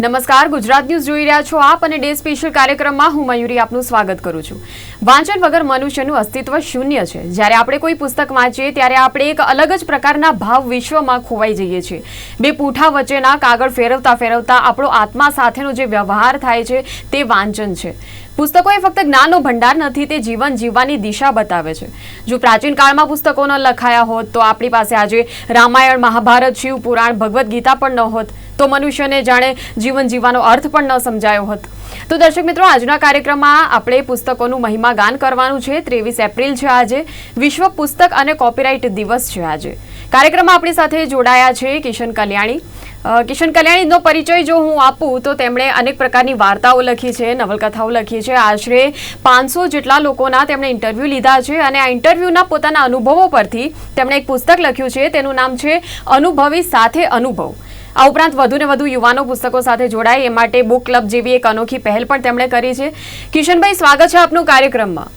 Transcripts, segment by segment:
નમસ્કાર, ગુજરાત ન્યૂઝ જોઈ રહ્યા છો આપ અને ડે સ્પેશિયલ કાર્યક્રમમાં હું મયુરી આપનું સ્વાગત કરું છું. વાંચન વગર મનુષ્યનું અસ્તિત્વ શૂન્ય છે. જ્યારે આપણે કોઈ પુસ્તક વાંચીએ, ત્યારે આપણે એક અલગ જ પ્રકારના ભાવ વિશ્વમાં ખોવાઈ જઈએ છીએ. બે પૂઠા વચ્ચેના કાગળ ફેરવતા ફેરવતા આપણો આત્મા સાથેનો જે વ્યવહાર થાય છે, તે વાંચન છે. પુસ્તકો એ ફક્ત જ્ઞાનનો ભંડાર નથી, તે જીવન જીવવાની દિશા બતાવે છે. જો પ્રાચીન કાળમાં પુસ્તકો ન લખાયા હોત, તો આપણી પાસે આજે રામાયણ, મહાભારત, શિવ પુરાણ, ભગવદ્ ગીતા પણ ન હોત, તો મનુષ્યને જાણે જીવન જીવવાનો અર્થ પણ ન સમજાયો હોત. તો દર્શક મિત્રો, આજના કાર્યક્રમમાં આપણે પુસ્તકોનું મહિમા ગાન કરવાનું છે. ત્રેવીસ એપ્રિલ છે આજે. વિશ્વ પુસ્તક અને કોપીરાઇટ દિવસ છે આજે. કાર્યક્રમમાં આપણી સાથે જોડાયા છે કિશન કલ્યાણી. કિશન કલ્યાણીનો પરિચય જો હું આપું તો તેમણે અનેક પ્રકારની વાર્તાઓ લખી છે, નવલકથાઓ લખી છે. આશરે પાંચસો જેટલા લોકોના તેમણે ઇન્ટરવ્યૂ લીધા છે અને આ ઇન્ટરવ્યૂના પોતાના અનુભવો પરથી તેમણે એક પુસ્તક લખ્યું છે. તેનું નામ છે અનુભવી સાથે અનુભવ. આ ઉપરાંત વધુને વધુ યુવાનો પુસ્તકો સાથે જોડાય. એ માટે બુક ક્લબ જેવી એક અનોખી પહેલ પણ તેમણે કરી છે. કિશનભાઈ, સ્વાગત છે આપનું કાર્યક્રમમાં.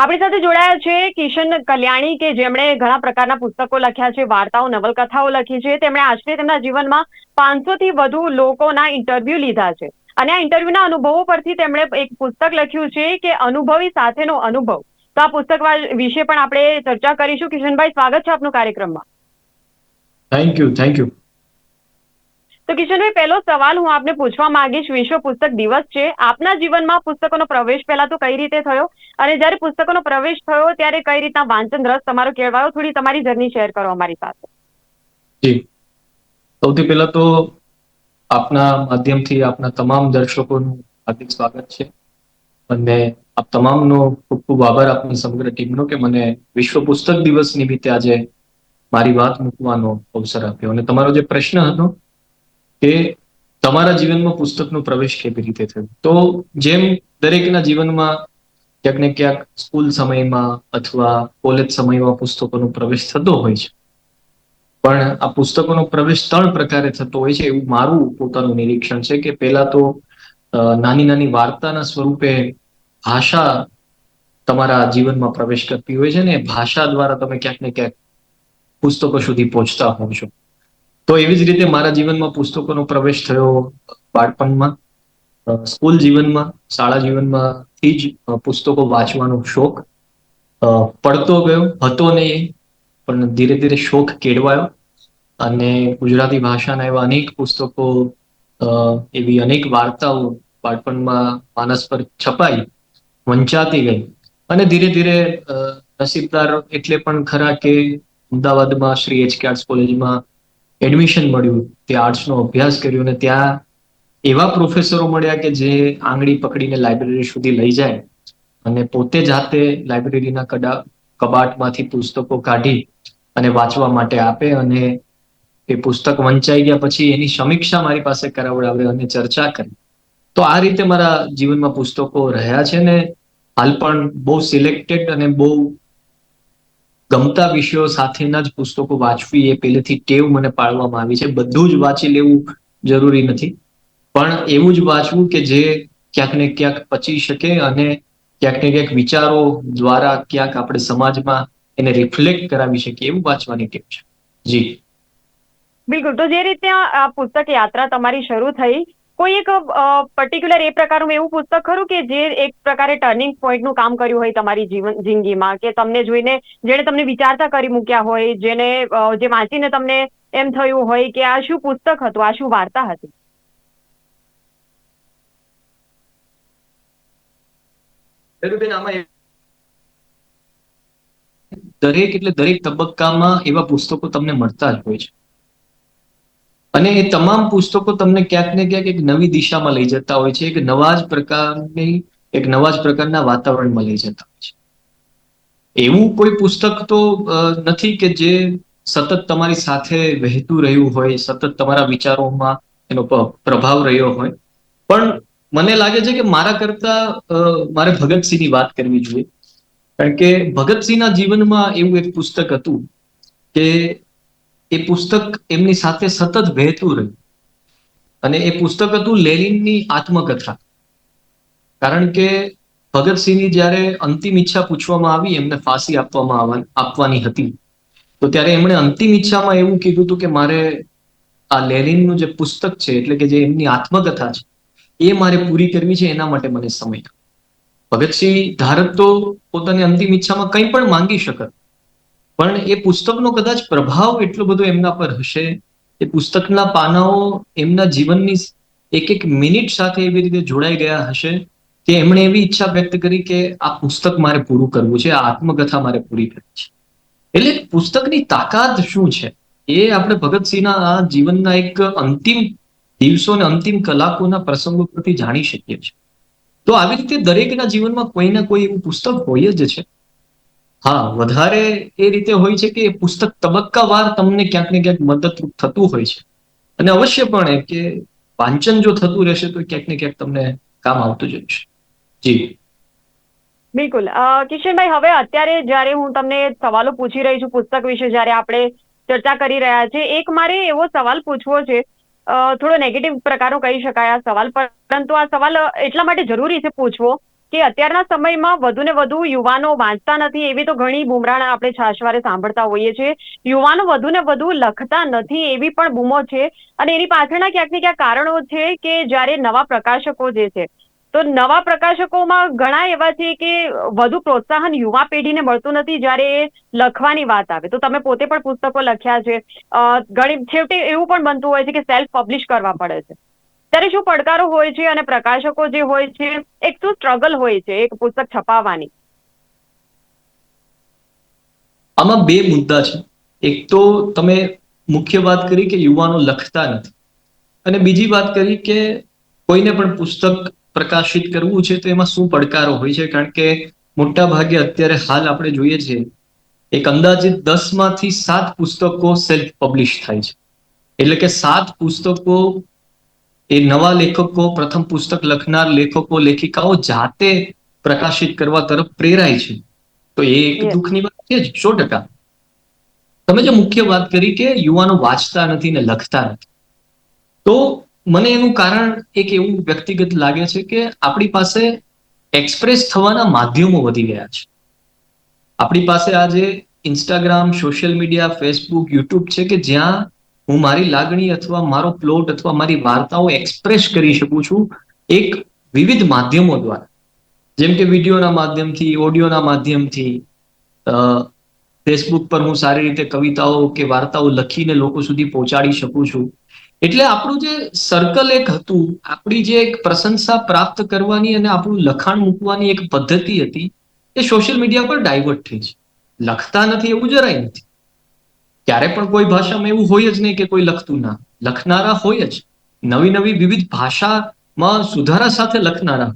આપણી સાથે જોડાયા છે કિશન કલ્યાણી કે જેમણે ઘણા પ્રકારના પુસ્તકો લખ્યા છે વાર્તાઓ નવલકથાઓ લખી છે. તેમણે આશરે તેમના જીવનમાં પાંચસો થી વધુ લોકોના ઇન્ટરવ્યુ લીધા છે. અને આ ઇન્ટરવ્યુના અનુભવો પરથી તેમણે એક પુસ્તક લખ્યું છે કે અનુભવી સાથેનો અનુભવ. તો આ પુસ્તક વિશે પણ આપણે ચર્ચા કરીશું. કિશનભાઈ સ્વાગત છે આપનું કાર્યક્રમમાં. થેન્ક યુ થેન્ક યુ તો કિશનભાઈ પહેલો સવાલ હું આપને પૂછવા માંગીશ. વિશ્વ પુસ્તક દિવસ છે. આપના જીવનમાં પુસ્તકોનો પ્રવેશ પહેલા તો કઈ રીતે થયો? અને જ્યારે પુસ્તકોનો પ્રવેશ થયો ત્યારે કઈ રીતના વાંચન રસ તમારો કેળવાયો? થોડી તમારી જર્ની શેર કરો અમારી સાથે. જી. સૌથી પહેલા તો આપના માધ્યમથી આપના તમામ દર્શકોનું હાર્દિક સ્વાગત છે. અને આપ તમામનો ખૂબ ખૂબ આભાર આપની સમગ્ર ટીમનો કે મને વિશ્વ પુસ્તક દિવસ નિમિત્તે આજે મારી વાત મૂકવાનો અવસર આપ્યો. અને તમારો જે પ્રશ્ન હતો કે તમારા જીવનમાં પુસ્તકનો પ્રવેશ કેવી રીતે થયો? તો જેમ દરેકના જીવનમાં ક્યાંક ને ક્યાંક સ્કૂલ સમયમાં અથવા કોલેજ સમયમાં પુસ્તકોનો પ્રવેશ થતો હોય છે. પણ આ પુસ્તકોનો પ્રવેશ ત્રણ પ્રકારે થતો હોય છે. એવું મારું પોતાનું નિરીક્ષણ છે કે પહેલા તો નાની નાની વાર્તાના સ્વરૂપે ભાષા તમારા જીવનમાં પ્રવેશ કરતી હોય છે ને ભાષા દ્વારા તમે ક્યાંક ને ક્યાંક પુસ્તકો સુધી પહોંચતા હોવ છો. તો એવી જ રીતે મારા જીવનમાં પુસ્તકોનો પ્રવેશ થયો બાળપણમાં. સ્કૂલ જીવનમાં, શાળા જીવનમાંથી જ પુસ્તકો વાંચવાનો શોખ પડતો ગયો, હતો નહીં, પણ ધીરે ધીરે શોખ કેળવાયો. અને ગુજરાતી ભાષાના એવા અનેક પુસ્તકો એવી અનેક વાર્તાઓ બાળપણમાં માનસ પર છપાઈ, વંચાતી ગઈ. અને ધીરે ધીરે નસીબદાર એટલે પણ ખરા કે અમદાવાદમાં શ્રી એચ કે આર્ટ્સ કોલેજમાં એડમિશન મળ્યું, તે આર્ટ્સનો અભ્યાસ કર્યો અને ત્યાં એવા પ્રોફેસરો મળ્યા કે જે આંગળી પકડીને લાઇબ્રેરી સુધી લઈ જાય અને પોતે જાતે લાઇબ્રેરીના કડા, કબાટમાંથી પુસ્તકો કાઢી અને વાંચવા માટે આપે અને એ પુસ્તક વંચાઈ ગયા પછી એની સમીક્ષા મારી પાસે કરાવડાવે અને ચર્ચા કરી. તો આ રીતે મારા જીવનમાં પુસ્તકો રહ્યા છે ને હાલ પણ બહુ સિલેક્ટેડ અને બહુ ગમતા વિષયો સાથેના જ પુસ્તકો વાંચવી એ પહેલેથી ટેવ મને પાડવામાં આવી છે. બધું જ વાંચી લેવું જરૂરી નથી. પણ એવું જ વાંચવું કે જે ક્યાંક ને ક્યાંક પચી શકે અને ક્યાંક ને ક્યાંક વિચારો દ્વારા ક્યાંક આપણે સમાજમાં એને રિફ્લેક્ટ કરાવી શકીએ. એવું વાંચવાની ટીપ છે. જી. બિલકુલ. તો જે રીતે આ પુસ્તક યાત્રા તમારી શરૂ થઈ, કોઈ એક પર્ટિક્યુલર એ પ્રકારનું એવું પુસ્તક ખરું કે જે એક પ્રકારે ટર્નિંગ પોઈન્ટનું કામ કર્યું હોય તમારી જીવન, જિંદગીમાં? કે તમને જોઈને જેણે તમને વિચારતા કરી મૂક્યા હોય, જેને જે વાંચીને તમને એમ થયું હોય કે આ શું પુસ્તક હતું? આ શું વાર્તા હતી? દરેક એટલે દરેક તબક્કામાં એવા પુસ્તકો તમને મળતા જ હોય છે. અને એ તમામ પુસ્તકો તમને ક્યાંક ને ક્યાંક એક નવી દિશામાં લઈ જતા હોય છે, એક નવા જ પ્રકારની, એક નવા જ પ્રકારના વાતાવરણમાં લઈ જતા હોય છે. એવું કોઈ પુસ્તક તો નથી કે જે સતત તમારી સાથે વહેતું રહ્યું હોય, સતત તમારા વિચારોમાં એનો પ્રભાવ રહ્યો હોય. પણ મને લાગે છે કે મારા કરતા મારે ભગતસિંહની વાત કરવી જોઈએ. કારણ કે ભગતસિંહના જીવનમાં એવું એક પુસ્તક હતું કે એ પુસ્તક એમની સાથે સતત વહેતું રહ્યું. અને એ પુસ્તક હતું લેનિનની આત્મકથા. કારણ કે ભગતસિંહની જ્યારે અંતિમ ઈચ્છા પૂછવામાં આવી, એમને ફાંસી આપવામાં આપવાની હતી, તો ત્યારે એમણે અંતિમ ઈચ્છામાં એવું કીધું હતું કે મારે આ લેનિનનું જે પુસ્તક છે, એટલે કે જે એમની આત્મકથા છે એ મારે પૂરી કરવી છે એના માટે મને સમય. ભગતસિંહ ધારક તો પોતાની અંતિમ ઈચ્છામાં કંઈ પણ માંગી શકત પણ એ પુસ્તકનો કદાચ પ્રભાવ એટલો બધો એમના પર હશે, એ પુસ્તકના પાનાઓ એમના જીવનની એક એક મિનિટ સાથે એવી રીતે જોડાઈ ગયા હશે, કે એમણે એવી ઈચ્છા વ્યક્ત કરી કે આ પુસ્તક મારે પૂરું કરવું છે, આ આત્મકથા મારે પૂરી કરવી છે. એટલે પુસ્તકની તાકાત શું છે? એ આપણે ભગતસિંહના આ જીવનના એક અંતિમ દિવસો અંતિમ કલાકોના પ્રસંગો પરથી જાણી શકીએ છીએ. તો આવી રીતે દરેકના જીવનમાં કોઈ ના કોઈ એવું પુસ્તક હોય જ છે. હા, વધારે એ રીતે હોય છે કે પુસ્તક તબક્કાવાર તમને ક્યાંક ને ક્યાંક મદદરૂપ થતું હોય છે. અને અવશ્યપણે કે વાંચન જો થતું રહેશે તો ક્યાંક ને ક્યાંક તમને કામ આવતું જ રહેશે. જી. બિલકુલ. કિશનભાઈ, હવે અત્યારે જ્યારે હું તમને સવાલો પૂછી રહી છું પુસ્તક વિશે, જ્યારે આપણે ચર્ચા કરી રહ્યા છે એક મારે એવો સવાલ પૂછવો છે થોડો નેગેટિવ પ્રકારનો કહી શકાય આ સવાલ. પરંતુ આ સવાલ એટલા માટે જરૂરી છે પૂછવો કે અત્યારના સમયમાં વધુ ને વધુ યુવાનો વાંચતા નથી. એવી તો ઘણી બુમરાણ આપણે છાશવારે સાંભળતા હોઈએ છીએ. યુવાનો વધુ ને વધુ લખતા નથી એવી પણ બૂમો છે. અને એની પાછળના ક્યાંક ને ક્યાંક કારણો છે કે જ્યારે નવા પ્રકાશકો જે છે તો નવા પ્રકાશકોમાં ઘણા એવા છે કે વધુ પ્રોત્સાહન યુવા પેઢીને મળતું નથી જ્યારે લખવાની વાત આવે. તો તમે પોતે પણ પુસ્તકો લખ્યા છે. ઘણી, છેવટે એવું પણ બનતું હોય છે કે સેલ્ફ પબ્લિશ કરવા પડે છે. ત્યારે શું પડકારો હોય છે અને પ્રકાશકો જે હોય છે, એક શું સ્ટ્રગલ હોય છે એક પુસ્તક છપાવવાની? આમાં બે મુદ્દા છે. એક તો તમે મુખ્ય વાત કરી કે યુવાનો લખતા નથી. અને બીજી વાત કરી કે કોઈને પણ પુસ્તક પ્રકાશિત કરવું છે તો એમાં શું પડકારો હોય છે? કારણ કે મોટા ભાગે અત્યારે હાલ આપણે જોઈએ છીએ એક અંદાજિત દસમાંથી સાત પુસ્તકો સેલ્ફ પબ્લિશ થાય છે. એટલે કે સાત પુસ્તકો એ નવા લેખકો પ્રથમ પુસ્તક લખનાર લેખકો લેખિકાઓ જાતે પ્રકાશિત કરવા તરફ પ્રેરાય છે. તો એ એક. દુઃખની વાત છે સો ટકા. તમે જે મુખ્ય વાત કરી કે યુવાનો વાંચતા નથી ને લખતા નથી. તો મને એનું કારણ એક એવું વ્યક્તિગત લાગે છે કે આપણી પાસે એક્સપ્રેસ થવાના માધ્યમો વધી ગયા છે. આપણી પાસે આજે Instagram social media Facebook YouTube છે કે જ્યાં હું મારી લાગણી અથવા મારો પ્લોટ અથવા મારી વાર્તાઓ એક્સપ્રેસ કરી શકું છું એક વિવિધ માધ્યમો દ્વારા. જેમ કે વિડીયોના માધ્યમથી, ઓડિયોના માધ્યમથી ફેસબુક પર હું સારી રીતે કવિતાઓ કે વાર્તાઓ લખીને લોકો સુધી પહોંચાડી શકું છું. એટલે આપણું જે સર્કલ એક હતું, આપણી જે એક પ્રશંસા પ્રાપ્ત કરવાની અને આપણું લખાણ મૂકવાની એક પદ્ધતિ હતી, એ સોશિયલ મીડિયા પર ડાયવર્ટ થઈ છે લખતા નથી એવું જરાય નથી. ક્યારે પણ કોઈ ભાષામાં એવું હોય જ નહીં કે કોઈ લખતું ના. લખનારા હોય જ. નવી નવી વિવિધ ભાષામાં સુધારા સાથે લખનારા.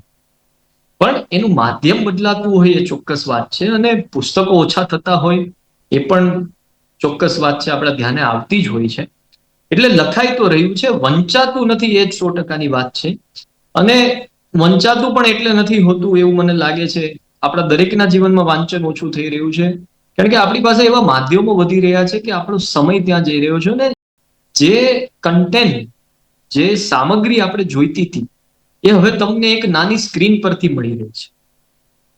પણ એનું માધ્યમ બદલાતું હોય એ ચોક્કસ વાત છે અને પુસ્તકો ઓછા થતા હોય, એ પણ ચોક્કસ વાત છે, આપણા ધ્યાને આવતી જ હોય છે. એટલે લખાઈ તો રહ્યું છે, વંચાતું નથી એ જ સો ટકાની વાત છે. અને વંચાતું પણ એટલે નથી હોતું એવું મને લાગે છે. આપણા દરેકના જીવનમાં વાંચન ઓછું થઈ રહ્યું છે. કારણ કે આપણી પાસે એવા માધ્યમો વધી રહ્યા છે કે આપણો સમય ત્યાં જઈ રહ્યો છે ને જે કન્ટેન્ટ જે સામગ્રી આપણે જોઈતી હતી, એ હવે તમને એક નાની સ્ક્રીન પરથી મળી રહી છે.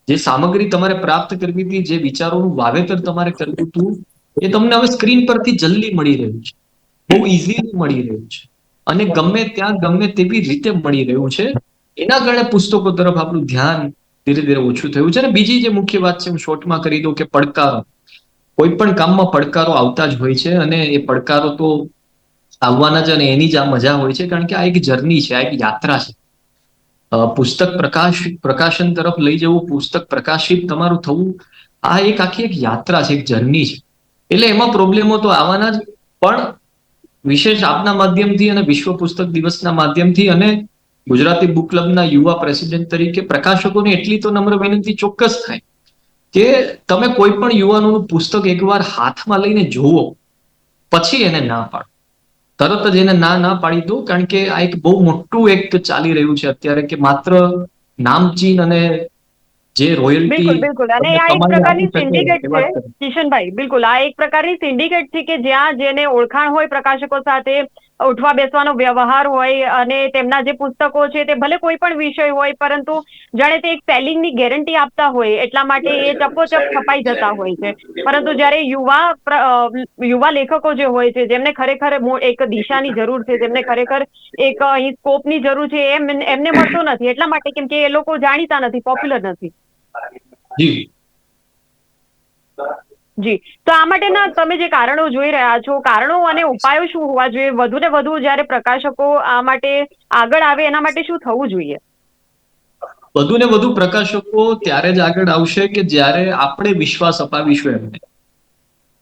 જે સામગ્રી તમારે પ્રાપ્ત કરવી હતી, જે વિચારોનું વાવેતર તમારે કરવું હતું, એ તમને હવે સ્ક્રીન પરથી જલ્દી મળી રહ્યું છે. બહુ ઇઝીલી મળી રહ્યું છે. અને ગમે ત્યાં, ગમે તેવી રીતે મળી રહ્યું છે. એના કારણે પુસ્તકો તરફ આપણું ધ્યાન ધીરે ધીરે ઓછું થયું છે. અને બીજી જે મુખ્ય વાત છે, હું શોર્ટમાં કરી દઉં કે પડકારો. કોઈ પણ કામમાં પડકારો આવતા જ હોય છે અને એ પડકારો તો આવવાના જ અને એની જ આ મજા હોય છે. કારણ કે આ એક જર્ની છે, આ એક યાત્રા છે. પુસ્તક પ્રકાશ, પ્રકાશન તરફ લઈ જવું, પુસ્તક પ્રકાશિત તમારું થવું, આ એક આખી એક યાત્રા છે, એક જર્ની છે. એટલે એમાં પ્રોબ્લેમો તો આવવાના જ, પણ વિશેષ આપના માધ્યમથી અને વિશ્વ પુસ્તક દિવસના માધ્યમથી અને ગુજરાતી બુક ક્લબના યુવા પ્રેસિડેન્ટ તરીકે પ્રકાશકોને એટલી તો નમ્ર વિનંતી ચોક્કસ થાય કે તમે કોઈ પણ યુવાનોનું પુસ્તક એકવાર હાથમાં લઈને જુઓ, પછી એને ના પાડો. તરત જ એને ના ના પાડી દો, કારણ કે આ એક બહુ મોટું એક ચાલી રહ્યું છે અત્યારે કે માત્ર નામચીન અને જે રોયલ્ટી બિલકુલ બિલકુલ. અને આ એક પ્રકારની સિન્ડિકેટ છે કિશનભાઈ બિલકુલ. આ એક પ્રકારની સિન્ડિકેટ છે કે જ્યાં જેને ઓળખાણ હોય પ્રકાશકો સાથે ઉઠવા બેસવાનો વ્યવહાર હોય અને તેમના જે પુસ્તકો છે તે ભલે કોઈ પણ વિષય હોય પરંતુ જાણે તે એક સેલિંગની ગેરંટી આપતા હોય એટલા માટે એ ચપોચપ છપાઈ જતા હોય છે. પરંતુ જ્યારે યુવા યુવા લેખકો જે હોય છે જેમને ખરેખર એક દિશાની જરૂર છે જેમને ખરેખર એક અહીં સ્કોપની જરૂર છે એમ એમને મળતો નથી. એટલા માટે કેમ કે એ લોકો જાણીતા નથી પોપ્યુલર નથી. જી. જી. તો આ માટેના તમે જે કારણો જોઈ રહ્યા છો કારણો અને ઉપાયો શું હોવા જોઈએ? વધુ ને વધુ જ્યારે પ્રકાશકો આ માટે આગળ આવે એના માટે શું થવું જોઈએ? વધુ ને વધુ પ્રકાશકો ત્યારે જ આગળ આવશે કે જ્યારે આપણે વિશ્વાસ અપાવીશું એમને.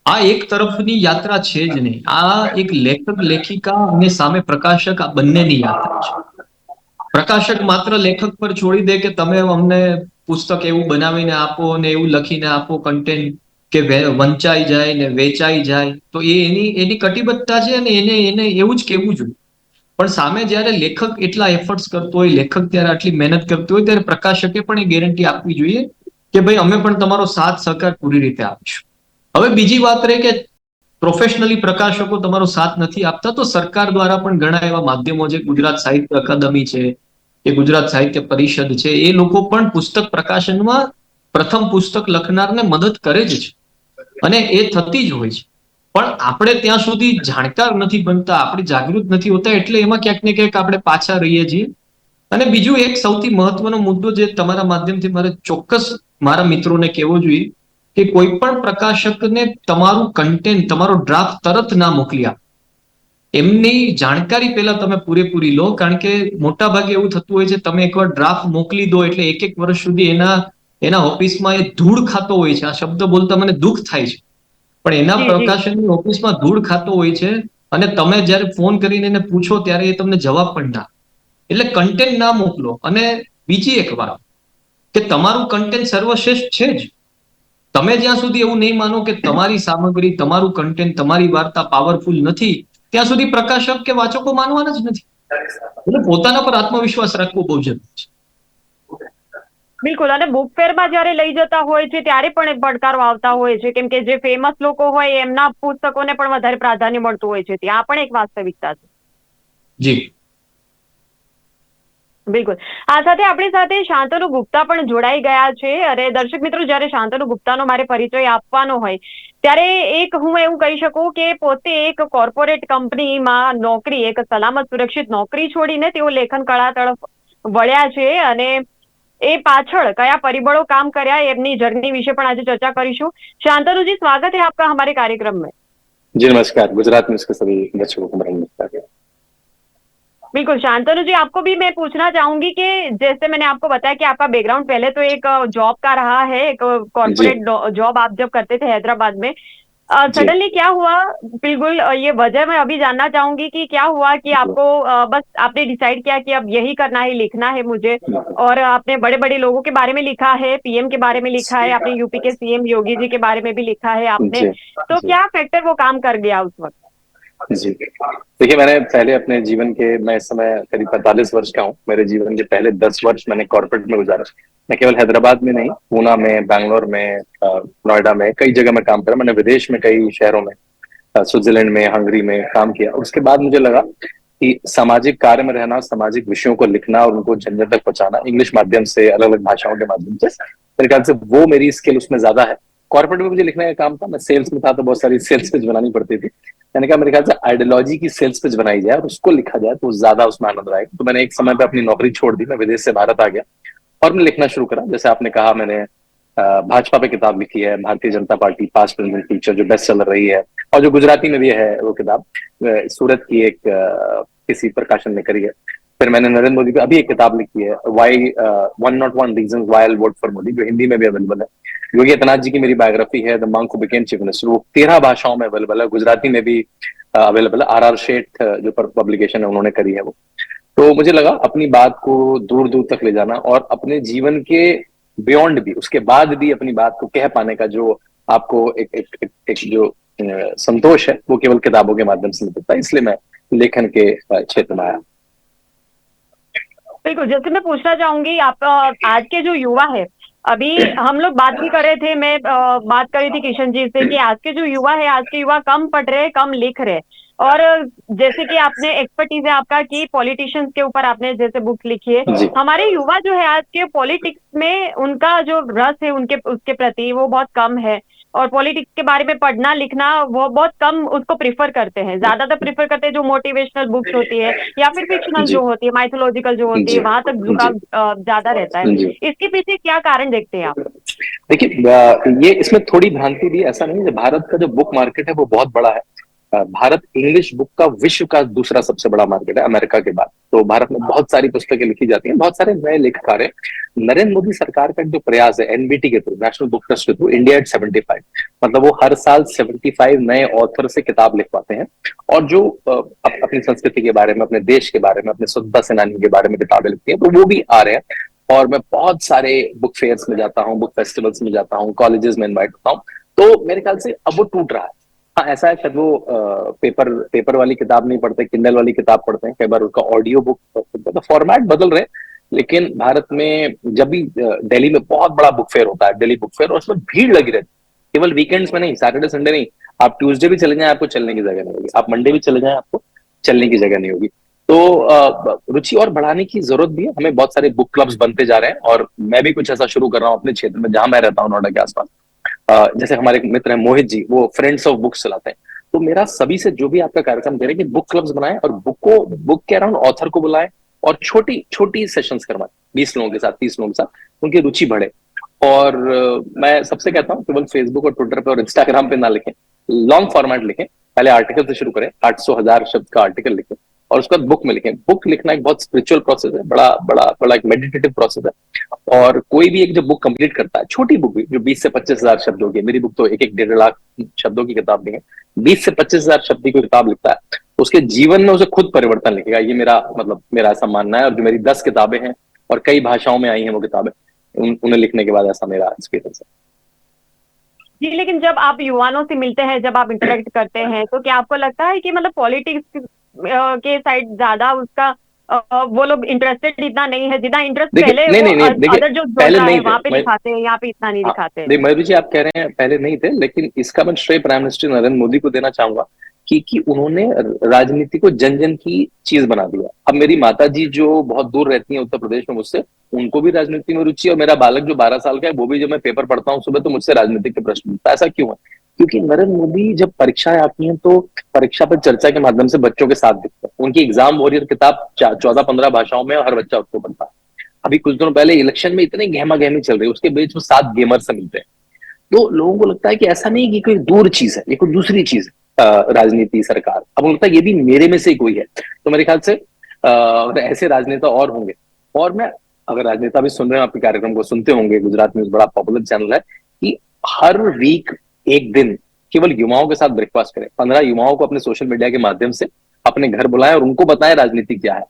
આ એક તરફની યાત્રા છે જ નહીં. આ એક લેખક લેખિકા અને સામે પ્રકાશક આ બંનેની યાત્રા છે. પ્રકાશક માત્ર લેખક પર છોડી દે કે તમે અમને પુસ્તક એવું બનાવીને આપો અને એવું લખીને આપો કન્ટેન્ટ કે વંચાઈ જાય ને વેચાઈ જાય, તો એ એની એની કટિબદ્ધતા છે અને એને એને એવું જ કહેવું જોઈએ. પણ સામે જ્યારે લેખક એટલા એફર્ટ્સ કરતો હોય, લેખક ત્યારે આટલી મહેનત કરતો હોય, ત્યારે પ્રકાશકે પણ એ ગેરંટી આપવી જોઈએ કે ભાઈ અમે પણ તમારો સાથ, સહકાર પૂરી રીતે આપીશું. હવે બીજી વાત રહે કે પ્રોફેશનલી પ્રકાશકો તમારો સાથ નથી આપતા, તો સરકાર દ્વારા પણ ઘણા એવા માધ્યમો છે, ગુજરાત સાહિત્ય અકાદમી છે કે ગુજરાત સાહિત્ય પરિષદ છે, એ લોકો પણ પુસ્તક પ્રકાશનમાં પ્રથમ પુસ્તક લખનારને મદદ કરે જ છે. અને એ થતી જ હોય છે. પણ આપણે ત્યાં સુધી જાણકાર નથી બનતા, આપણે જાગૃત નથી હોતા, એટલે એમાં ક્યાંક ને ક્યાંક આપણે પાછા રહીએ છીએ. અને બીજું એક સૌથી મહત્વનો મુદ્દો જે તમારા માધ્યમથી મારે ચોક્કસ મારા મિત્રોને કહેવો જોઈએ, કે કોઈ પણ પ્રકાશકને તમારું કન્ટેન્ટ તમારો ડ્રાફ્ટ તરત ના મોકલી આપો. એમની જાણકારી પહેલા તમે પૂરેપૂરી લો કારણ કે મોટા ભાગે એવું થતું હોય છે તમે એકવાર ડ્રાફ્ટ મોકલી દો એટલે એક એક વર્ષ સુધી એના એના ઓફિસમાં એ ધૂળ ખાતો હોય છે. આ શબ્દ બોલતા મને દુઃખ થાય છે. પણ એના. પ્રકાશનની ઓફિસમાં ધૂળ ખાતો હોય છે અને તમે જ્યારે ફોન કરીને એને પૂછો ત્યારે એ તમને જવાબ પણ ના એટલે કન્ટેન્ટ ના મોકલો. અને બીજી એક વાત કે તમારું કન્ટેન્ટ સર્વશ્રેષ્ઠ છે જ. તમે જ્યાં સુધી એવું નહીં માનો કે તમારી સામગ્રી તમારું કન્ટેન્ટ તમારી વાર્તા પાવરફુલ નથી ત્યાં સુધી પ્રકાશક કે વાચકો માનવાના જ નથી. એટલે પોતાના પર આત્મવિશ્વાસ રાખવો બહુ જરૂરી છે. બિલકુલ અને બુક ફેરમાં જ્યારે લઈ જતા હોય છે ત્યારે પણ એ પડકારો આવતા હોય છે. કેમ કે જે ફેમસ લોકો હોય એમના પુસ્તકોને પણ વધારે પ્રાધાન્ય મળતું હોય છે. ત્યાં પણ એક વાસ્તવિકતા છે. જી. બિલકુલ. આ સાથે આપણી સાથે શાંતનુ ગુપ્તા પણ જોડાઈ ગયા છે. અને દર્શક મિત્રો, જ્યારે શાંતનુ ગુપ્તાનો મારે પરિચય આપવાનો હોય, ત્યારે એક હું એવું કહી શકું કે પોતે એક કોર્પોરેટ કંપનીમાં નોકરી, એક સલામત સુરક્ષિત નોકરી છોડીને તેઓ લેખન કળા તરફ વળ્યા છે અને એ પાછળ કયા પરિબળો કામ કર્યા એમની જર્ની વિશે પણ આજે ચર્ચા કરીશું. શાંતનુજી, સ્વાગત હે આપકા હમારે કાર્યક્રમ મેં જી, નમસ્કાર. ગુજરાત ન્યૂઝ કે સભી દર્શકો કો નમસ્કાર. बिल्कुल शांतनु जी आपको भी मैं पूछना चाहूँगी कि जैसे मैंने आपको बताया कि आपका बैकग्राउंड पहले तो एक जॉब का रहा है एक कॉर्पोरेट जॉब आप जब करते थे हैदराबाद में सडनली क्या हुआ? बिल्कुल ये वजह मैं अभी जानना चाहूँगी कि क्या हुआ कि आपको बस आपने डिसाइड किया कि अब यही करना है लिखना है मुझे और आपने बड़े बड़े लोगों के बारे में लिखा है पीएम के बारे में लिखा है आपने यूपी के सीएम योगी जी के बारे में भी लिखा है आपने। तो क्या फैक्टर वो काम कर गया उस वक्त? जी। देखिए, मैंने पहले अपने जीवन के, मैं इस समय करीब पैंतालीस वर्ष का हूँ। मेरे जीवन के पहले दस वर्ष मैंने कॉर्पोरेट में गुजारा। मैं केवल हैदराबाद में नहीं, पूना में, बैंगलोर में नोएडा में, कई जगह में काम करा। मैंने विदेश में, कई शहरों में स्विट्जरलैंड में, हंगरी में काम किया। उसके बाद मुझे लगा कि सामाजिक कार्य में रहना, सामाजिक विषयों को लिखना और उनको जन जन तक पहुंचाना, इंग्लिश माध्यम से अलग अलग भाषाओं के माध्यम से, मेरे ख्याल से वो मेरी स्किल उसमें ज़्यादा है। कॉर्पोरेट में मुझे लिखने का काम था, मैं सेल्स में था तो बहुत सारी सेल्स पेज बनानी पड़ती थी। मैंने कहा, मेरे ख्याल से आइडियोलॉजी की सेल्स पेज बनाई जाए और उसको लिखा जाए तो ज़्यादा उसमें आनंद आएगा। तो मैंने एक समय पर अपनी नौकरी छोड़ दी, मैं विदेश से भारत आ गया और मैं लिखना शुरू करा। जैसे आपने कहा, मैंने भाजपा पे किताब लिखी है, Bharatiya Janata Party past present future जो बेस्ट सेलर रही है, और जो गुजराती में भी है वो किताब सूरत की एक किसी प्रकाशन ने करी है। फिर मैंने नरेंद्र मोदी पे अभी एक किताब लिखी है why one not one reason why I vote for Modi जो हिंदी में भी अवेलेबल है। योगी आदित्यनाथ जी की मेरी बायोग्राफी है the monk became chief minister वो तेरह भाषाओं में अवेलेबल है गुजराती में भी अवेलेबल है। आर आर शेठ जो पब्लिकेशन है उन्होंने करी है वो। तो मुझे लगा अपनी बात को दूर दूर तक ले जाना और अपने जीवन के बियॉन्ड भी उसके बाद भी अपनी बात को कह पाने का जो आपको एक एक, एक, एक जो संतोष है वो केवल किताबों के माध्यम से सकता है इसलिए मैं लेखन के क्षेत्र में आया। बिल्कुल जैसे मैं पूछना चाहूँगी आप आज के जो युवा है अभी हम लोग बात भी कर रहे थे मैं आ, बात कर रही थी किशन जी से कि आज के जो युवा है आज के युवा कम पढ़ रहे कम लिख रहे। और जैसे कि आपने एक्सपर्टीज है आपका कि पॉलिटिशियंस के ऊपर आपने जैसे बुक लिखी है। हमारे युवा जो है आज के पॉलिटिक्स में उनका जो रस है उनके उसके प्रति वो बहुत कम है। और पॉलिटिक्स के बारे में पढ़ना लिखना वो बहुत कम उसको प्रिफर करते हैं। ज़्यादातर प्रिफर करते हैं जो मोटिवेशनल बुक्स होती है या फिर फिक्शनल जो। होती है माइथोलॉजिकल जो होती है वहाँ तक झुकाव ज़्यादा रहता है। इसके पीछे क्या कारण देखते हैं आप? देखिए ये इसमें थोड़ी भ्रांति भी ऐसा नहीं है भारत का जो बुक मार्केट है वो बहुत बड़ा है। भारत इंग्लिश बुक का विश्व का दूसरा सबसे बड़ा मार्केट है अमेरिका के बाद। तो भारत में बहुत सारी पुस्तकें लिखी जाती हैं बहुत सारे नए लेखकार हैं। नरेंद्र मोदी सरकार का जो प्रयास है एनबीटी के थ्रू नेशनल बुक ट्रस्ट के थ्रू इंडिया एट सेवेंटी मतलब वो हर साल 75 नए ऑथर से किताब लिखवाते हैं। और जो अप, अपनी संस्कृति के बारे में अपने देश के बारे में अपने स्वतंत्रता सेनानियों के बारे में किताबें लिखती हैं तो वो भी आ रहे हैं। और मैं बहुत सारे बुक फेयर्स में जाता हूँ बुक फेस्टिवल्स में जाता हूँ कॉलेजेस में इन्वाइट होता हूँ। तो मेरे ख्याल से अब वो टूट रहा है। हाँ ऐसा है, शायद वो पेपर पेपर वाली किताब नहीं पढ़ते किंडल वाली किताब पढ़ते हैं, कई बार उसका ऑडियो बुक तो फॉर्मेट बदल रहे लेकिन भारत में जब भी दिल्ली में बहुत बड़ा बुक फेयर होता है, दिल्ली बुक फेयर और उसमें भीड़ लगी रहती है। केवल वीकेंड्स में नहीं सैटरडे संडे नहीं, आप ट्यूसडे भी चले जाएँ, आपको चलने की जगह नहीं होगी। आप मंडे भी चले जाएँ, आपको चलने की जगह नहीं होगी। तो रुचि और बढ़ाने की ज़रूरत भी है। हमें बहुत सारे बुक क्लब्स बनते जा रहे हैं, और मैं भी कुछ ऐसा शुरू कर रहा हूँ अपने क्षेत्र में, जहाँ मैं रहता हूँ, नोएडा के आसपास। जैसे हमारे मित्र हैं, मोहित जी, वो फ्रेंड्स ऑफ़ बुक्स चलाते हैं। तो मेरा सभी से जो भी आपका कार्यक्रम दे रहे हैं कि बुक क्लब्स बनाएँ और बुक को बुक के अराउंड ऑथर को बुलाएँ और छोटी छोटी सेशंस करवाएँ, बीस लोगों के साथ, तीस लोगों के साथ, उनकी रुचि बढ़े। और मैं सबसे कहता हूँ, केवल फेसबुक और ट्विटर पर और इंस्टाग्राम पे ना लिखें लॉन्ग फॉर्मेट लिखें, पहले आर्टिकल से शुरू करें, आठ सौ हज़ार शब्द का आर्टिकल लिखें। और उसके बाद बुक में लिखें। बुक लिखना एक बहुत स्पिरिचुअल प्रोसेस है बड़ा बड़ा बड़ा एक मेडिटेटिव प्रोसेस है। और कोई भी एक जब बुक कंप्लीट करता है छोटी बुक भी जो बीस से पच्चीस हज़ार शब्दों की मेरी बुक तो एक एक डेढ़ लाख शब्दों की किताब नहीं है। बीस से पच्चीस हज़ार शब्द की किताब लिखता है उसके जीवन में उसे खुद परिवर्तन लिखेगा। ये मेरा मतलब मेरा ऐसा मानना है और जो मेरी दस किताबें हैं और कई भाषाओं में आई हैं वो किताबें उन, उन्हें लिखने के बाद ऐसा मेरा एक्सपीरियंस है। जी लेकिन जब आप युवाओं से मिलते हैं जब आप इंटरेक्ट करते हैं तो क्या आपको लगता है कि मतलब पॉलिटिक्स के साइड ज़्यादा उसका वो लोग इंटरेस्टेड इतना नहीं है जितना इंटरेस्ट पहले नहीं, नहीं, नहीं, अदर जो पहले है नहीं वहाँ पे दिखाते हैं यहाँ पे इतना नहीं हाँ, दिखाते हैं। मयूर जी आप कह रहे हैं पहले नहीं थे लेकिन इसका मैं श्रेय प्राइम मिनिस्टर नरेंद्र मोदी को देना चाहूँगा कि कि उन्होंने राजनीति को जन जन की चीज़ बना दिया। अब मेरी माता जी जो बहुत दूर रहती हैं उत्तर प्रदेश में मुझसे उनको भी राजनीति में रुचि है और मेरा बालक जो बारह साल का है वो भी जब मैं पेपर पढ़ता हूँ सुबह तो मुझसे राजनीतिक के प्रश्न पूछता है। ऐसा क्यों है? क्योंकि नरेंद्र मोदी जब परीक्षाएँ आती हैं तो परीक्षा पर चर्चा के माध्यम से बच्चों के साथ दिखते हैं। उनकी एग्ज़ाम वॉरियर किताब चौदह पंद्रह भाषाओं में हर बच्चा उसको पढ़ता है। अभी कुछ दिनों पहले इलेक्शन में इतने गहमा गहमी चल रही है, उसके बीच में सात गेमर से मिलते हैं। तो लोगों को लगता है कि ऐसा नहीं कि कोई दूर चीज़ है, ये कोई दूसरी चीज़ राजनीति, सरकार। अब लगता है ये भी मेरे में से कोई है। तो मेरे ख्याल से अगर ऐसे राजनेता और होंगे। और मैं, अगर राजनेता भी सुन रहे हैं आपके कार्यक्रम को सुनते होंगे, गुजरात न्यूज़ बड़ा पॉपुलर चैनल है कि हर वीक एक दिन केवल युवाओं के साथ ब्रेकफास्ट करें। पंद्रह युवाओं को अपने सोशल मीडिया के माध्यम से अपने घर बुलाएँ और उनको बताएँ राजनीति क्या है।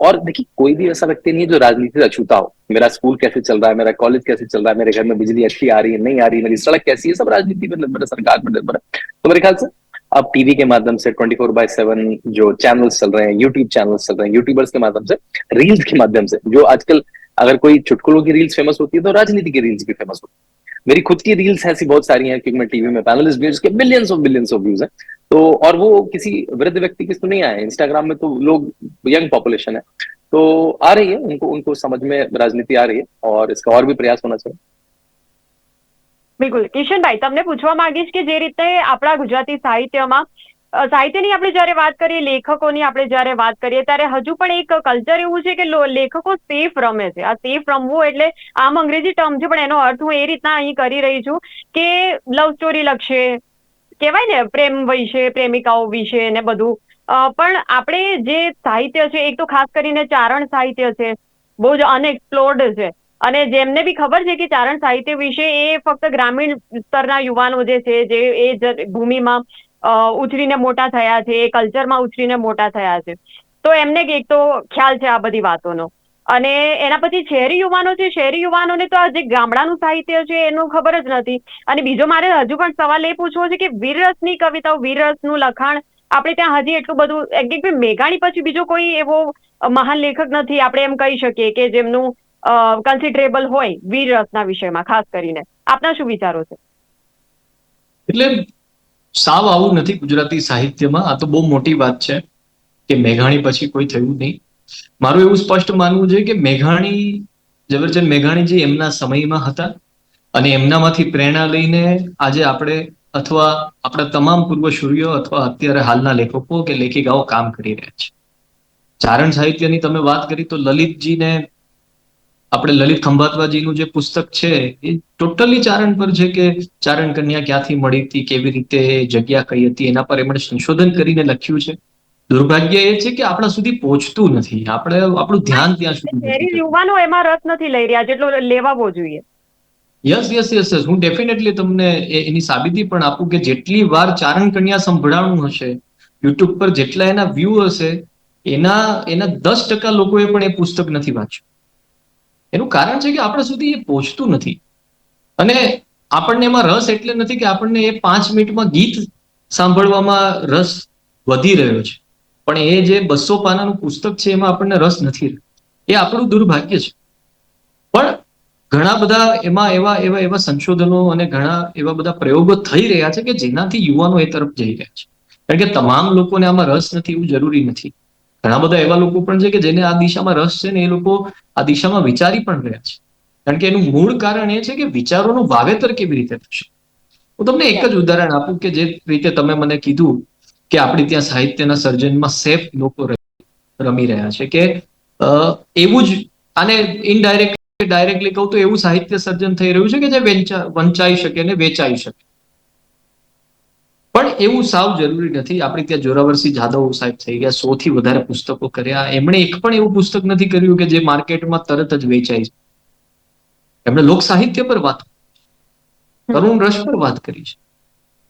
और देखिए, कोई भी ऐसा व्यक्ति नहीं है जो राजनीति से अछूता हो। मेरा स्कूल कैसे चल रहा है, मेरा कॉलेज कैसे चल रहा है, मेरे घर में बिजली अच्छी आ रही है, नहीं आ रही मेरी सड़क कैसी है, सब राजनीति पर निर्भर है, सरकार पर निर्भर है। तो मेरे ख्याल से अब टीवी के माध्यम से ट्वेंटी फोर बाय सेवन जो चैनल्स चल रहे हैं यूट्यूब चैनल्स चल रहे हैं यूट्यूबर्स के माध्यम से रील्स के माध्यम से, जो आजकल अगर कोई चुटकुलों की रील्स फ़ेमस होती है तो राजनीति की रील्स भी फ़ेमस होती है। मेरी खुद की रील्स ऐसी बहुत सारी हैं क्योंकि मैं टीवी में पैनलिस्ट भी हूं, जिसके billions of billions of views हैं तो और वो किसी वृद्ध व्यक्ति की तो नहीं आए इंस्टाग्राम में तो लोग यंग पॉपुलेशन है तो आ रही है उनको उनको समझ में राजनीति आ रही है और इसका और भी प्रयास होना चाहिए બિલકુલ કિશનભાઈ તમને પૂછવા માંગીશ કે જે રીતે આપણા ગુજરાતી સાહિત્યમાં અ, સાહિત્યની આપણે જ્યારે વાત કરીએ, લેખકોની આપણે જ્યારે વાત કરીએ, ત્યારે હજુ પણ એક કલ્ચર એવું છે કે લેખકો સેફ રમે છે. આ સેફ રમવું એટલે આમ અંગ્રેજી ટર્મ છે, પણ એનો અર્થ હું એ રીતના અહીં કરી રહી છું કે લવ સ્ટોરી લખશે, કહેવાય ને પ્રેમ વિશે, પ્રેમિકાઓ વિશે ને બધું. પણ આપણે જે સાહિત્ય છે, એક તો ખાસ કરીને ચારણ સાહિત્ય છે, બહુ જ અનએક્સપ્લોર્ડ છે. અને જેમને બી ખબર છે કે ચારણ સાહિત્ય વિશે એ ફક્ત ગ્રામીણ સ્તરના યુવાનો જે છે, જે એ ભૂમિમાં ઉછરીને મોટા થયા છે, એ કલ્ચરમાં ઉછરીને મોટા થયા છે. તો એમને એક તો ખ્યાલ છે આ બધી વાતોનો. અને એના પછી શહેરી યુવાનો છે, શહેરી યુવાનોને તો આ જે ગામડાનું સાહિત્ય છે, એનું ખબર જ નથી. અને બીજો મારે હજુ પણ સવાલ એ પૂછવો છે કે વીરરસની કવિતાઓ વીરરસનું લખાણ, આપણે ત્યાં હજી એટલું બધું એક્ઝેક્ટલી મેઘાણી પછી બીજો કોઈ એવો મહાન લેખક નથી, આપણે એમ કહી શકીએ કે જેમનું કન્સિડરેબલ હોય વીર રસના વિષયમાં, ખાસ કરીને. આપના શું વિચારો છે? એટલે સાવ આવું નથી ગુજરાતી સાહિત્યમાં. આ તો બહુ મોટી વાત છે કે મેઘાણી પછી કોઈ થયું નહીં. મારું એવું સ્પષ્ટ માનવું છે કે મેઘાણી, ઝવેરચંદ મેઘાણીજી એમના સમયમાં હતા અને એમનામાંથી પ્રેરણા લઈને આજે આપણે અથવા આપણા તમામ પૂર્વસૂરીઓ અથવા અત્યારે હાલના લેખકો કે લેખિકાઓ કામ કરી રહ્યા છે. ચારણ સાહિત્યની તમે વાત કરી તો લલિતજીને આપણે લલિત ખંભાતવાજીનું જે પુસ્તક છે એ ટોટલી ચારણ પર છે કે ચારણ કન્યા ક્યાંથી મળી હતી કેવી રીતે એ જગ્યા કઈ હતી એના પર એમણે સંશોધન કરીને લખ્યું છે. દુર્ભાગ્ય એ છે કે આપણા સુધી પહોંચતું નથી. આપણે આપણું ધ્યાન ત્યાં સુધી યુવાનો એમાં રસ નથી લઈ રહ્યા જેટલો લેવાવો જોઈએ. Yes yes yes yes. હું ડેફિનેટલી તમને એની સાબિતી પણ આપું કે જેટલી વાર ચારણ કન્યા સંભળાણું હશે યુટ્યુબ પર જેટલા એના વ્યૂ હશે એના એના દસ ટકા લોકોએ પણ એ પુસ્તક નથી વાંચ્યું. એનું કારણ છે કે આપણા સુધી એ પહોંચતું નથી. અને આપણને એમાં રસ એટલે નથી કે આપણને એ પાંચ મિનિટમાં ગીત સાંભળવામાં રસ વધી રહ્યો છે. પણ એ જે બસો પાનાનું પુસ્તક છે એમાં આપણને રસ નથી એ આપણું દુર્ભાગ્ય છે. પણ ઘણા બધા એમાં એવા એવા એવા સંશોધનો અને ઘણા એવા બધા પ્રયોગો થઈ રહ્યા છે કે જેનાથી યુવાનો એ તરફ જઈ રહ્યા છે. કારણ કે તમામ લોકોને આમાં રસ નથી, એવું જરૂરી નથી. ઘણા બધા એવા લોકો પણ છે કે જેને આ દિશામાં રસ છે ને એ લોકો આ દિશામાં વિચારી પણ રહ્યા છે. કારણ કે એનું મૂળ કારણ એ છે કે વિચારોનું વાવેતર કેવી રીતે થશે? હું તમને એક જ ઉદાહરણ આપું કે જે રીતે તમે મને કીધું કે આપણે ત્યાં સાહિત્યના સર્જનમાં સેફ લોકો રમી રહ્યા છે કે એવું જ આને ઇનડાયરેક્ટ ડાયરેક્ટલી કહું તો એવું સાહિત્ય સર્જન થઈ રહ્યું છે કે જે વેચા વંચાઈ શકે ને વેચાઈ શકે. પણ એવું સાવ જરૂરી નથી. આપણે ત્યાં જોરાવરસિંહ જાદવ સાહેબ થઈ ગયા સો થી વધારે પુસ્તકો કર્યા. એમણે એક પણ એવું પુસ્તક નથી કર્યું કે જે માર્કેટમાં તરત જ વેચાય છે. એમણે લોક સાહિત્ય પર વાત કરી તરુણ રસ પર વાત કરી છે.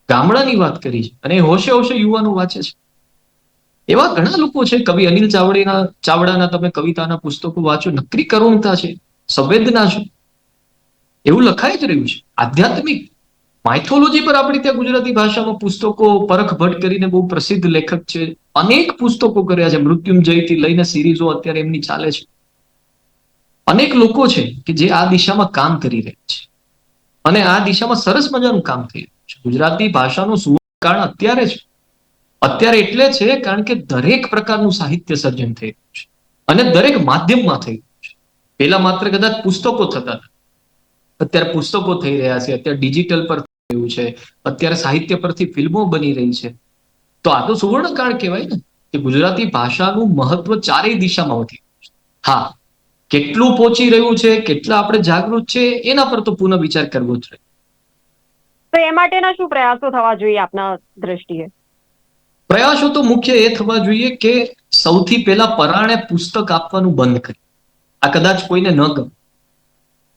ગામડાની વાત કરી છે. અને હોશે હોશે યુવાનો વાંચે છે. એવા ઘણા લોકો છે. કવિ અનિલ ચાવડીના ચાવડાના તમે કવિતાના પુસ્તકો વાંચો. નકરી કરુણતા છે. સંવેદના છે. એવું લખાઈ જ રહ્યું છે. આધ્યાત્મિક માઇથોલોજી પર આપણી ત્યાં ગુજરાતી ભાષામાં પુસ્તકો પરખ ભટ્ટ કરીને બહુ પ્રસિદ્ધ લેખક છે. અનેક પુસ્તકો કર્યા છે. મૃત્યુંજયથી લઈને સિરીઝો અત્યારે એમની ચાલે છે. અનેક લોકો છે કે જે આ દિશામાં કામ કરી રહ્યા છે. અને આ દિશામાં સરસ મજાનું કામ થઈ રહ્યું છે. ગુજરાતી ભાષાનું સુવર્ણકાળ અત્યારે છે. અત્યારે એટલે છે કારણ કે દરેક પ્રકારનું સાહિત્ય સર્જન થઈ રહ્યું છે. અને દરેક માધ્યમમાં થઈ રહ્યું છે. પેલા માત્ર કદાચ પુસ્તકો થતા હતા. અત્યારે પુસ્તકો થઈ રહ્યા છે. અત્યારે ડિજિટલ પર રહ્યું છે. અત્યારે સાહિત્ય પરથી ફિલ્મો બની રહી છે. તો આ તો સુવર્ણકાળ કહેવાય ને કે ગુજરાતી ભાષાનું મહત્વ ચારેય દિશામાં વધી છે. હા કેટલું પહોંચી રહ્યું છે કેટલા આપણે જાગૃત છે એના પર તો પુનઃ વિચાર કરવો જ જોઈએ તો એ માટેના શું પ્રયાસો થવા જોઈએ આપના દ્રષ્ટિએ? પ્રયાસો તો મુખ્ય એ થવા જોઈએ કે સૌથી પહેલા પરાણે પુસ્તક આપવાનું બંધ કરી. આ કદાચ કોઈને ન ગમે.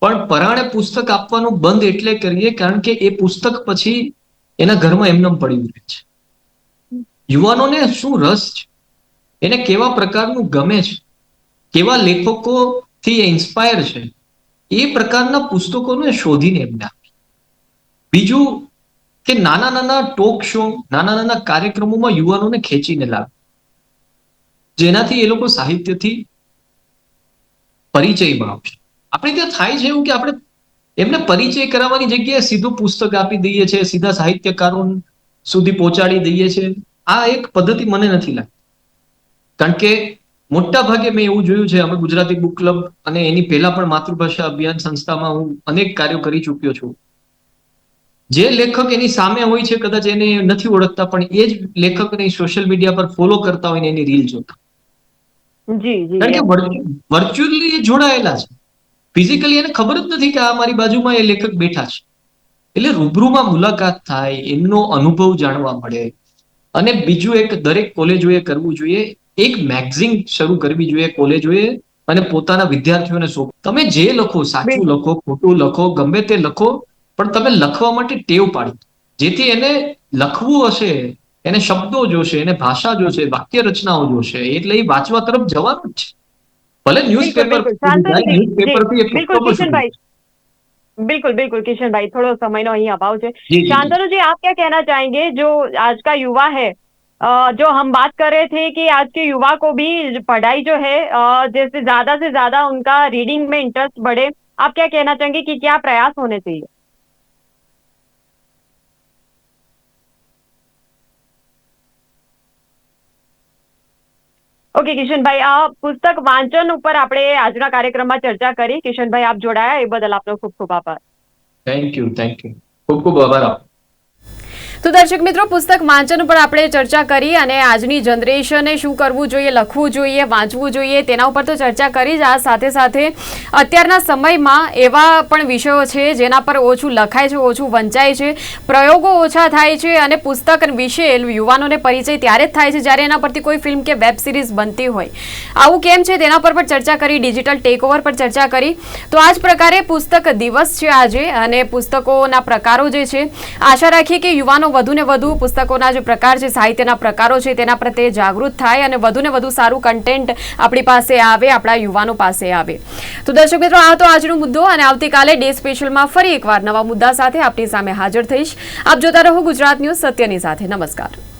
પણ પરાણે પુસ્તક આપવાનું બંધ એટલે કરીએ કારણ કે એ પુસ્તક પછી એના ઘરમાં એમનેમ પડ્યું રહે છે. યુવાનોને શું રસ છે? એને કેવા પ્રકારનું ગમે છે? કેવા લેખકોથી એ ઇન્સ્પાયર છે? એ પ્રકારના પુસ્તકોને શોધીને એમને આપી બીજું કે નાના નાના ટોક શો નાના નાના કાર્યક્રમોમાં યુવાનોને ખેંચીને લાવે જેનાથી એ લોકો સાહિત્યથી પરિચયમાં આવશે. આપણે ત્યાં થાય છે એવું કે આપણે એમને પરિચય કરાવવાની જગ્યાએ સીધું પુસ્તક આપી દઈએ છીએ સીધા સાહિત્યકારો સુધી પહોંચાડી દઈએ છીએ. આ એક પદ્ધતિ મને નથી લાગતી. કારણ કે મોટા ભાગે મેં એવું જોયું છે અમે ગુજરાતી બુક ક્લબ અને એની પહેલા પણ માતૃભાષા અભિયાન સંસ્થામાં હું અનેક કાર્યો કરી ચૂક્યો છું. જે લેખક એની સામે હોય છે કદાચ એને નથી ઓળખતા પણ એ જ લેખકને સોશિયલ મીડિયા પર ફોલો કરતા હોય ને એની રીલ જોતા. કારણ કે વર્ચ્યુઅલી જોડાયેલા છે. ફિઝિકલી એને ખબર જ નથી કે આ મારી બાજુમાં એ લેખક બેઠા છે. એટલે રૂબરૂમાં મુલાકાત થાય, એમનો અનુભવ જાણવા મળે. અને બીજું એક દરેક કોલેજોએ કરવું જોઈએ. એક મેગઝિન શરૂ કરવી જોઈએ કોલેજોએ અને પોતાના વિદ્યાર્થીઓને સોંપ તમે જે લખો, સાચું લખો, ખોટું લખો, ગમે તે લખો, પણ તમે લખવા માટે ટેવ પાડી. જેથી એને લખવું હશે, એને શબ્દો જોશે, એને ભાષા જોશે વાક્ય રચનાઓ જોશે, એટલે એ વાંચવા તરફ જવાનું જ છે. ભલે ન્યૂઝપેપર બિલકુલ, શાંતનુજી, ન્યૂઝપેપરથી એ બિલકુલ પુસ્તકો સુધી. किशन बिल्कुल बिल्कुल किशन भाई थोड़ा समय नो ही अभाव है જી, જી, જી. शांतनु जी आप क्या कहना चाहेंगे जो आज का युवा है अ, जो हम बात कर रहे थे कि आज के युवा को भी पढ़ाई जो है अ, जैसे ज्यादा से ज्यादा उनका रीडिंग में इंटरेस्ट बढ़े आप क्या कहना चाहेंगे कि क्या प्रयास होने चाहिए ઓકે કિશનભાઈ, આ પુસ્તક વાંચન ઉપર આપણે આજના કાર્યક્રમમાં ચર્ચા કરી. કિશનભાઈ, આપ જોડાયા. એ બદલ આપનો ખૂબ ખૂબ આભાર. થેન્ક યુ થેન્ક યુ ખૂબ ખૂબ આભાર આપનો. તો દર્શક મિત્રો, પુસ્તક વાંચન પર આપણે ચર્ચા કરી અને આજની જનરેશને શું કરવું જોઈએ, લખવું જોઈએ, વાંચવું જોઈએ, તેના ઉપર તો ચર્ચા કરી જ. આ સાથે સાથે અત્યારના સમયમાં એવા પણ વિષયો છે જેના પર ઓછું લખાય છે, ઓછું વંચાય છે, પ્રયોગો ઓછા થાય છે અને પુસ્તક વિશે યુવાનોને પરિચય ત્યારે જ થાય છે જ્યારે એના પરથી કોઈ ફિલ્મ કે વેબ સિરીઝ બનતી હોય. આવું કેમ છે તેના પર પણ ચર્ચા કરી, ડિજિટલ ટેકઓવર પર ચર્ચા કરી. તો આ જ પ્રકારે પુસ્તક દિવસ છે આજે અને પુસ્તકોના પ્રકારો જે છે, આશા રાખીએ કે યુવાનો વધુ ને વધુ પુસ્તકોના જે પ્રકાર છે, સાહિત્યના પ્રકારો છે, તેના પ્રત્યે જાગૃત થાય અને વધુને વધુ સારું કન્ટેન્ટ આપણી પાસે આવે, આપણા યુવાનો પાસે આવે. તો દર્શક મિત્રો, આ તો આજનો મુદ્દો અને આવતીકાલે ડે સ્પેશિયલમાં ફરી એકવાર નવા મુદ્દા સાથે આપની સામે હાજર થઈશ. આપ જોતા રહો ગુજરાત ન્યૂઝ સત્યની સાથે. નમસ્કાર.